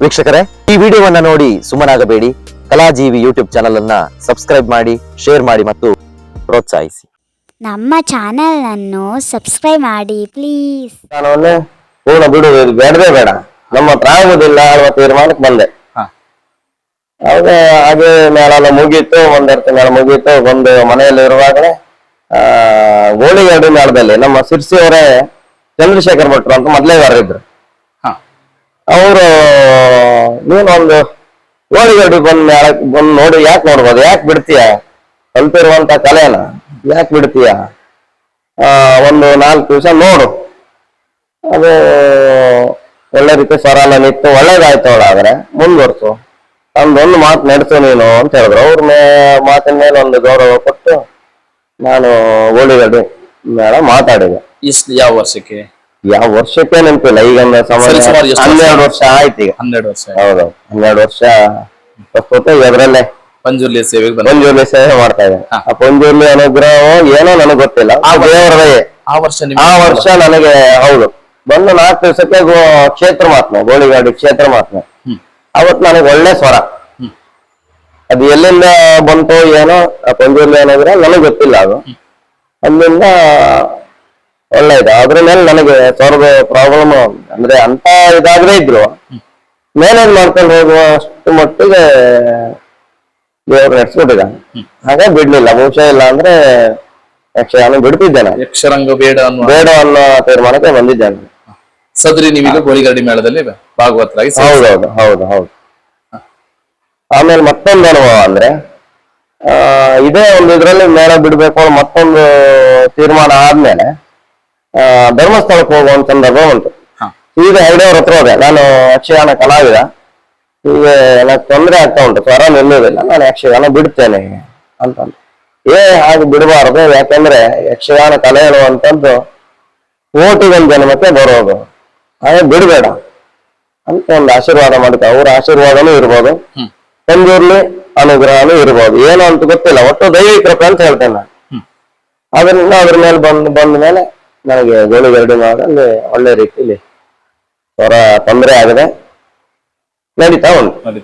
ವೀಕ್ಷಕರೇ ಈ ವಿಡಿಯೋವನ್ನ ನೋಡಿ ಸುಮ್ಮನಾಗಬೇಡಿ. ಕಲಾಜೀವಿ ಯೂಟ್ಯೂಬ್ ಚಾನಲ್ ಅನ್ನ ಸಬ್ಸ್ಕ್ರೈಬ್ ಮಾಡಿ ಶೇರ್ ಮಾಡಿ ಮತ್ತು ಪ್ರೋತ್ಸಾಹಿಸಿ. ನಮ್ಮ ಚಾನಲನ್ನು ಸಬ್ಸ್ಕ್ರೈಬ್ ಮಾಡಿ ಪ್ಲೀಸ್ ನಾನು ಪೂರ್ಣ ಬಿಡು ಇದು ಬೇಡವೇ ಬೇಡ. ನಮ್ಮ ಹತ್ರ ಆಗುದಿಲ್ಲ ಅನ್ನುವ ತೀರ್ಮಾನಕ್ಕೆ ಬಂದೆ. ಹಾ. ಅವಾಗ ಹಾಗೆ ಮೇಳ ಮುಗೀತು ಒಂದೆರಡು ಮೇಳ ಮುಗೀತು ಒಂದು ಮನೆಯಲ್ಲಿ ಇರುವಾಗಲೇ ಆ ಗೋಳಿಗಡಿ ಮೇಳದಲ್ಲಿ ನಮ್ಮ ಸಿರ್ಸಿಯವರೇ ಚಂದ್ರಶೇಖರ್ ಭಟ್ರು ಅಂತ ಮೊದಲೇ ಇದ್ರು ಅವರು ನೀನೊಂದು ಗೋಳಿಗಡಿ ಬಂದ್ ಮೇಳ ಬಂದ್ ನೋಡಿ ಯಾಕೆ ನೋಡ್ಬೋದು? ಯಾಕೆ ಬಿಡ್ತೀಯ? ಕಲ್ತಿರುವಂತ ಕಲೆನ ಯಾಕೆ ಬಿಡ್ತೀಯ? ಒಂದು ನಾಲ್ಕು ದಿವಸ ನೋಡು. ಅದು ಒಳ್ಳೆ ರೀತಿ ಸರಳ ನಿತ್ತು ಒಳ್ಳೇದಾಯ್ತು ಅವಳಾದ್ರೆ ಮುಂದುವರ್ಸು. ನಂದೊಂದು ಮಾತು ನಡೆಸು ನೀನು ಅಂತ ಹೇಳಿದ್ರು. ಅವ್ರ ಮಾತಿನ ಮೇಲೆ ಒಂದು ಗೌರವ ಕೊಟ್ಟು ನಾನು ಗೋಳಿಗಡಿ ಮೇಳ ಮಾತಾಡಿದೆ. ಇಷ್ಟು ಯಾವ ವರ್ಷಕ್ಕೆ? ಯಾವ ವರ್ಷಕ್ಕೆ ನೆನಪಿಲ್ಲ ಈಗ ಒಂದು ಸಮಯ ಸರಿ, ಸುಮಾರು ಎಷ್ಟು ವರ್ಷ? ಹನ್ನೆರಡು ವರ್ಷ? ಆಯ್ತು ಈಗ. ಹನ್ನೆರಡು ವರ್ಷ ಹೌದು ಹನ್ನೆರಡು ವರ್ಷ ಪ್ರಸ್ತುತ ಇದರಲ್ಲೇ ಪಂಜುರ್ಲಿ ಸೇವೆಗೆ ಬಂದ ಪಂಜುರ್ಲಿ ಸೇವೆ ಮಾಡ್ತಾ ಇದ್ದೇನೆ ಹಾ. ಆ ಪಂಜುರ್ಲಿ ಅನುಗ್ರಹ ಏನೋ ನನಗೆ ಗೊತ್ತಿಲ್ಲ. ಆ ದೇವರದೇ ಆ ವರ್ಷ ಆ ನಿಮ್ಗೆ ವರ್ಷ ನನಗೆ ಹೌದು. ಬಂದು ನಾಲ್ಕು ದಿವಸಕ್ಕೆ ಗೋ- ಕ್ಷೇತ್ರ ಮಾತ್ಮೆ ಗೋಳಿಗಾಡಿ ಕ್ಷೇತ್ರ ಮಾತ್ಮೆ ಹ್ಮ್. ಅವತ್ತು ನನಗೆ ಒಳ್ಳೆ ಸ್ವರ. ಹ್ಮ್. ಅದು ಎಲ್ಲಿಂದ ಬಂತು ಏನೋ ಆ ಪಂಜುರ್ಲಿ ಅನುಗ್ರಹ ನನಗೆ ಗೊತ್ತಿಲ್ಲ ಅದು. ಅಲ್ಲಿಂದ ಒಳ್ಳೆ ಇದೆ. ಅದ್ರ ಮೇಲೆ ನನಗೆ ಸ್ವಲ್ಪ ಪ್ರಾಬ್ಲಮ್ ಅಂದ್ರೆ ಅಂತ ಇದಾದ್ರೆ ಇದ್ರು. ಮೇನೇಜ್ ಮಾಡ್ಕೊಂಡು ಹೋಗುವ ಅಷ್ಟು ಮಟ್ಟಿಗೆ ದೇವ್ರು ನಡ್ಸ್ಬಿಟ್ಟಿದ ಹಾಗೆ ಬಿಡ್ಲಿಲ್ಲ. ಬಹುಶಃ ಇಲ್ಲ ಅಂದ್ರೆ ಯಕ್ಷಗಾನ ಬಿಡ್ತಿದ್ದೇನೆ. ನಾನು ಯಕ್ಷರಂಗ ಬೇಡ ಅನ್ನೋ ಬೇಡ ಅನ್ನೋ ತೀರ್ಮಾನಕ್ಕೆ ಬಂದಿದ್ದೇನೆ. ಸದ್ರಿ ನೀವೀಗ ಗೋಳಿಗರಡಿ ಮೇಳದಲ್ಲಿ ಭಾಗವತರಾಗಿ ಹೌದೌದು ಹೌದು ಹೌದು. ಆಮೇಲೆ ಮತ್ತೊಂದು ಅನುಭವ ಅಂದ್ರೆ ಇದೇ ಒಂದು ಇದ್ರಲ್ಲಿ ಮೇಳ ಬಿಡ್ಬೇಕು ಮತ್ತೊಂದು ತೀರ್ಮಾನ ಆದ್ಮೇಲೆ ಧರ್ಮಸ್ಥಳಕ್ಕೆ ಹೋಗುವಂತ ಸಂದರ್ಭ ಉಂಟು. ಈಗ ಹೆಗ್ಡೆಯವ್ರ ಹತ್ರ ಹೋದೆ. ನಾನು ಯಕ್ಷಗಾನ ಕಲಾವಿದ. ಈಗ ನನಗೆ ತೊಂದರೆ ಆಗ್ತಾ ಉಂಟು. ಸ್ವರ ನಿಲ್ಲುವುದಿಲ್ಲ. ನಾನು ಯಕ್ಷಗಾನ ಬಿಡ್ತೇನೆ ಅಂತಂದು ಏ ಹಾಗೆ ಬಿಡಬಾರದು. ಯಾಕಂದ್ರೆ ಯಕ್ಷಗಾನ ಕಲೆ ಅನ್ನುವಂಥದ್ದು ಕೋಟಿಗೊಂದು ಜನ್ಮಕ್ಕೆ ಬರೋದು. ಹಾಗೆ ಬಿಡಬೇಡ ಅಂತ ಒಂದು ಆಶೀರ್ವಾದ ಮಾಡಿದ ಅವ್ರ ಆಶೀರ್ವಾದನೂ ಇರ್ಬೋದು. ಒಂದೂರ್ಲಿ ಅನುಗ್ರಹನೂ ಇರ್ಬೋದು. ಏನು ಅಂತ ಗೊತ್ತಿಲ್ಲ. ಒಟ್ಟು ದೈವಿಕ ಅಂತ ಹೇಳ್ತೇನೆ ಅದರಿಂದ ಅದ್ರ ಮೇಲೆ ಬಂದ್ ಬಂದ ಮೇಲೆ ನನಗೆ ಗೋಳಿಗರಡಿ ಮಾಡಲು ಒಳ್ಳೆ ರೀತಿಯಲ್ಲಿ ಸ್ವರ ತೊಂದರೆ ಆಗದೆ ನಡೀತಾ ಉಂಟು.